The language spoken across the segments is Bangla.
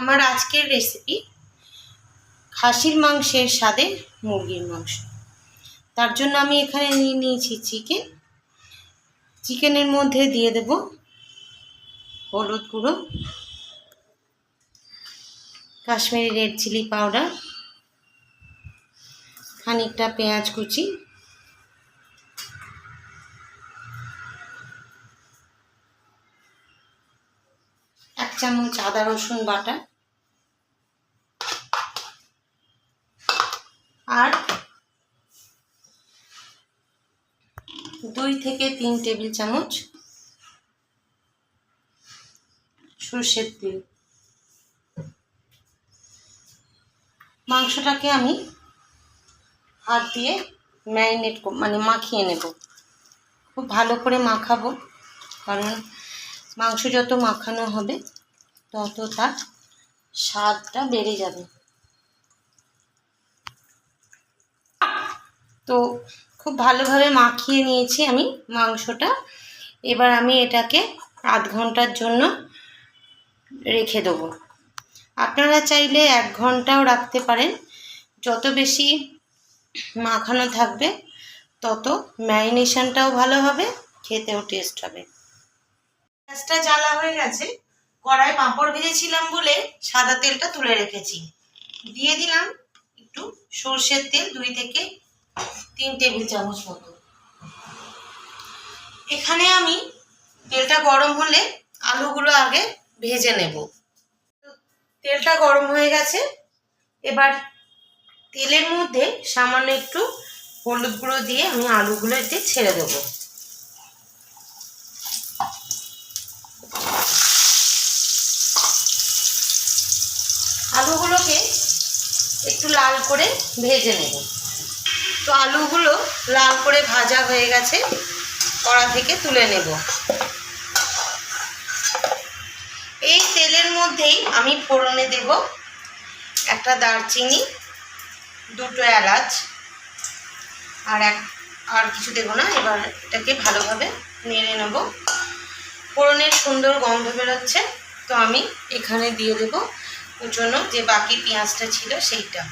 আমার আজকের রেসিপি খাসির মাংসের স্বাদে মুরগির মাংস। তার জন্য আমি এখানে নিয়ে নিয়েছি চিকেন চিকেনের মধ্যে দিয়ে দেব হলুদ গুঁড়ো, কাশ্মীরি রেড চিলি পাউডার খানিকটা পেঁয়াজ কুচি এক চামচ আদা রসুন বাটা। আর দুই থেকে তিন টেবিল চামচ সর্ষের তেল। মাংসটাকে আমি হাত দিয়ে ম্যারিনেট মানে মাখিয়ে নেব। খুব ভালো করে মাখাবো, কারণ মাংস যত মাখানো হবে তত তার স্বাদটা বেড়ে যাবে। তো খুব ভালোভাবে মাখিয়ে নিয়েছি আমি মাংসটা। এবার আমি এটাকে আধ ঘণ্টার জন্য রেখে দেবো। আপনারা চাইলে এক ঘন্টাও রাখতে পারেন। যত বেশি মাখানো থাকবে, তত ম্যারিনেশনটাও ভালো হবে, খেতেও টেস্ট হবে। গ্যাসটা জ্বালা হয়ে গেছে। কড়াই পাঁপড় ভেজেছিলাম বলে সাদা তেলটা তুলে রেখেছি। দিয়ে দিলাম একটু সর্ষের তেল, দুই থেকে তিন টেবিল চামচ মতো। এখানে আমি তেলটা গরম হলে আলুগুলো আগে ভেজে নেব। তেলটা গরম হয়ে গেছে। এবার তেলের মধ্যে সামান্য একটু হলুদ গুঁড়ো দিয়ে আমি আলুগুলো এতে ছেড়ে দেবো। একটু লাল করে ভেজে নেব। তো আলুগুলো লাল করে ভাজা হয়ে গেছে, কড়া থেকে তুলে নেব। এই তেলের মধ্যেই আমি ফোড়নে দেব একটা দারচিনি, দুটো এলাচ, আর এক, আর কিছু দেবো না, এবার এটাকে ভালোভাবে নেড়ে নেব। ফোড়নের সুন্দর গন্ধ বেরোচ্ছে, তো আমি এখানে দিয়ে দেব জন্য যে বাকি পেঁয়াজটা ছিল সেইটা।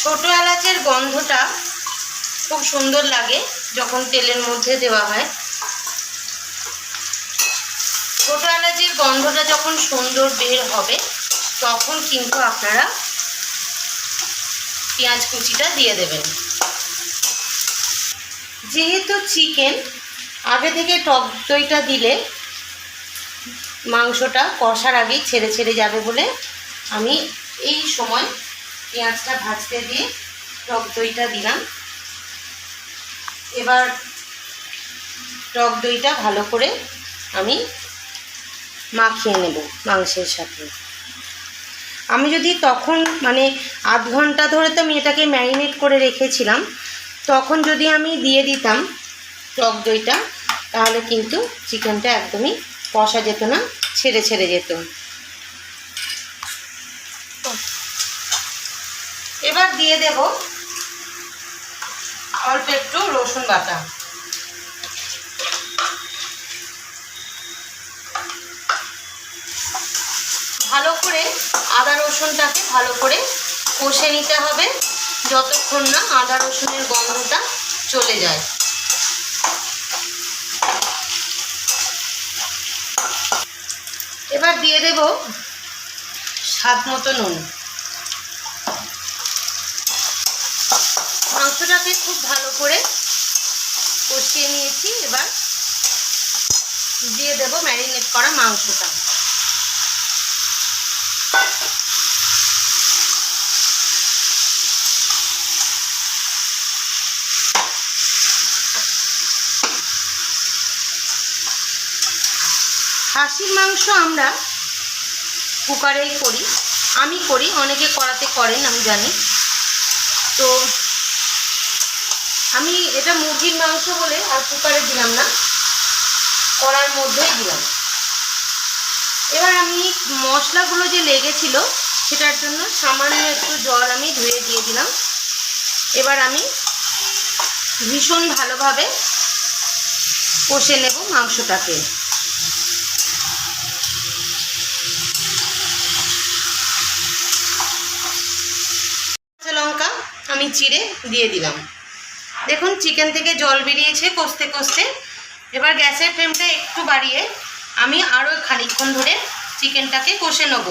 ছোট এলাচের গন্ধটা খুব সুন্দর লাগে যখন তেলের মধ্যে দেওয়া হয়। ছোট এলাচের গন্ধটা যখন সুন্দর বের হবে, তখন কিন্তু আপনারা পেঁয়াজ কুচিটা দিয়ে দেবেন। যেহেতু চিকেন, আগে থেকে টক দইটা দিলে মাংসটা কষার আগেই ছেড়ে ছেড়ে যাবে বলে আমি এই সময় পেঁয়াজটা ভাজতে দিয়ে টক দইটা দিলাম। এবার টক দইটা ভালো করে আমি মাখিয়ে নেব মাংসের সাথে। আমি যদি তখন মানে আধ ঘণ্টা ধরে তো আমি এটাকে ম্যারিনেট করে রেখেছিলাম, তখন যদি আমি দিয়ে দিতাম টক দইটা, তাহলে কিন্তু চিকেনটা একদমই কষা যেত না, ছেড়ে ছেড়ে যেত। এবার দিয়ে দেব অল্প একটু রসুন বাটা। ভালো করে আদা রসুনটাকে ভালো করে কষে নিতে হবে যতক্ষণ না আদা রসুনের গন্ধটা চলে যায়। এবার দিয়ে দেব স্বাদ মতো নুন। মাংসটাকে খুব ভালো করে কষিয়ে নিয়েছি। এবার দিয়ে দেব ম্যারিনেট করা মাংসটা। খাসির মাংস আমরা কুকারেই করি। আমি করি, অনেকে করাতে করেন, আমি জানি। তো আমি এটা মুরগির মাংস বলে আর কুকারে দিলাম না, কড়ার মধ্যেই দিলাম। এবার আমি মশলাগুলো যে লেগেছিল, সেটার জন্য সামান্য একটু জল আমি ধুয়ে দিয়ে দিলাম। এবার আমি ভীষণ ভালোভাবে কষে নেব মাংসটাকে কাঁচা লঙ্কা আমি চিড়ে দিয়ে দিলাম। দেখুন, চিকেন থেকে জল বেরিয়েছে কষতে কষতে। এবার গ্যাসের ফ্লেমটা একটু বাড়িয়ে আমি আরও খানিকক্ষণ ধরে চিকেনটাকে কষে নেব।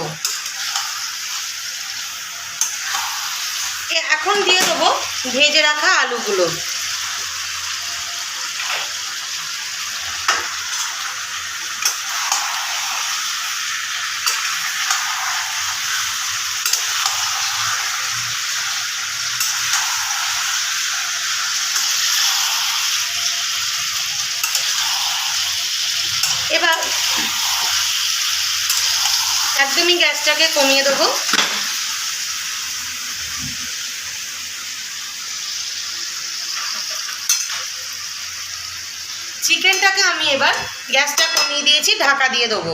এখন দিয়ে দেবো ভেজে রাখা আলুগুলো। এবার একদমই গ্যাসটাকে কমিয়ে দেবো। চিকেনটাকে আমি এবার গ্যাসটা কমিয়ে দিয়েছি, ঢাকা দিয়ে দেবো।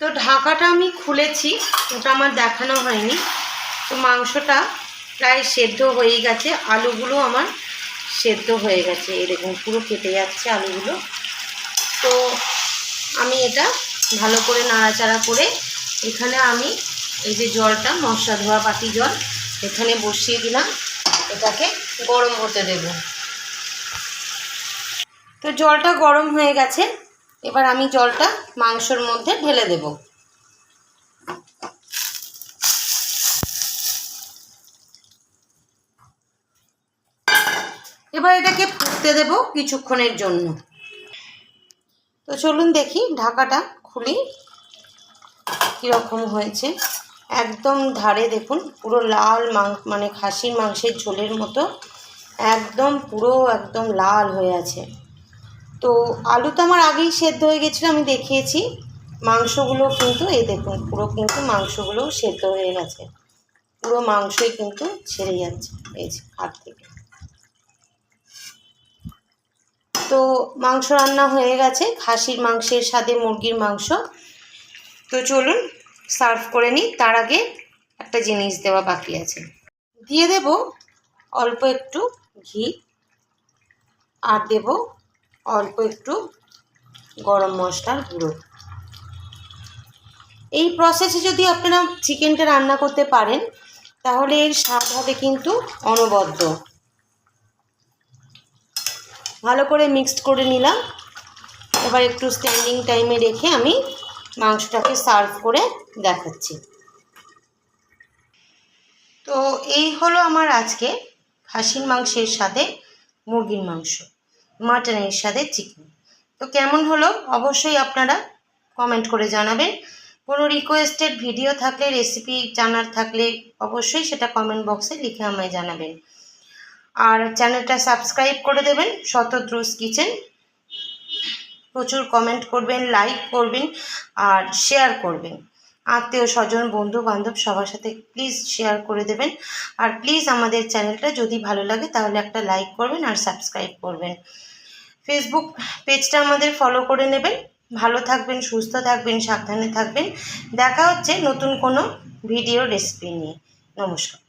তো ঢাকাটা আমি খুলেছি, ওটা আমার দেখানো হয়নি। তো মাংসটা প্রায় সেদ্ধ হয়ে গেছে, আলুগুলো আমার সেদ্ধ হয়ে গেছে। এরকম পুরো কেটে যাচ্ছে আলুগুলো। তো আমি এটা ভালো করে নাড়াচাড়া করে এখানে আমি এই যে জলটা, মশলা ধোয়া বাটি জল এখানে বসিয়ে দিলাম। এটাকে গরম হতে দেব। তো জলটা গরম হয়ে গেছে। এবার আমি জলটা মাংসর মধ্যে ঢেলে দেব। এবার এটাকে ফুটতে দেব কিছুক্ষণের জন্য। তো চলুন দেখি ঢাকাটা খুলি কীরকম হয়েছে। একদম ধারে দেখুন, পুরো লাল মাংস মানে খাসির মাংসের ঝোলের মতো, একদম পুরো একদম লাল হয়ে আছে। তো আলু তো আমার আগেই সেদ্ধ হয়ে গেছিল, আমি দেখিয়েছি। মাংসগুলো কিন্তু, এই দেখুন, পুরো কিন্তু মাংসগুলোও সেদ্ধ হয়ে গেছে। পুরো মাংসই কিন্তু ছেড়ে যাচ্ছে, এই যে হাত থেকে। তো মাংস রান্না হয়ে গেছে। খাসির মাংসের সাথে মুরগির মাংস। তো চলুন সার্ভ করে নিই। তার আগে একটা জিনিস দেওয়া বাকি আছে। দিয়ে দেব অল্প একটু ঘি আর দেব অল্প একটু গরম মশলার গুঁড়ো। এই প্রসেসে যদি আপনারা চিকেনটা রান্না করতে পারেন, তাহলে এর স্বাদ হবে কিন্তু অনবদ্য। ভালো করে মিক্সড করে নিলাম। এবার একটু স্ট্যান্ডিং টাইমে রেখে আমি মাংসটাকে সার্ভ করে দেখাচ্ছি। তো এই হলো আমার আজকে খাসির মাংসের সাথে মুরগির মাংস, মাটনের সাথে চিকেন তো কেমন হলো? অবশ্যই আপনারা কমেন্ট করে জানাবেন। কোনো রিকোয়েস্টেড ভিডিও থাকলে রেসিপি জানার থাকলে অবশ্যই সেটা কমেন্ট বক্সে লিখে আমায় জানাবেন। আর চ্যানেলটা সাবস্ক্রাইব করে দেবেন, শতদ্রুস কিচেন। প্রচুর কমেন্ট করবেন লাইক করবেন, আর শেয়ার করবেন। আত্মীয়, স্বজন বন্ধু বান্ধব সবার সাথে প্লিজ শেয়ার করে দেবেন। আর প্লিজ আমাদের চ্যানেলটা যদি ভালো লাগে তাহলে একটা লাইক করবেন আর সাবস্ক্রাইব করবেন। ফেসবুক পেজটা আমাদের ফলো করে নেবেন। ভালো থাকবেন, সুস্থ থাকবেন, সাবধানে থাকবেন। দেখা হচ্ছে নতুন কোনো ভিডিও রেসিপি নিয়ে। নমস্কার।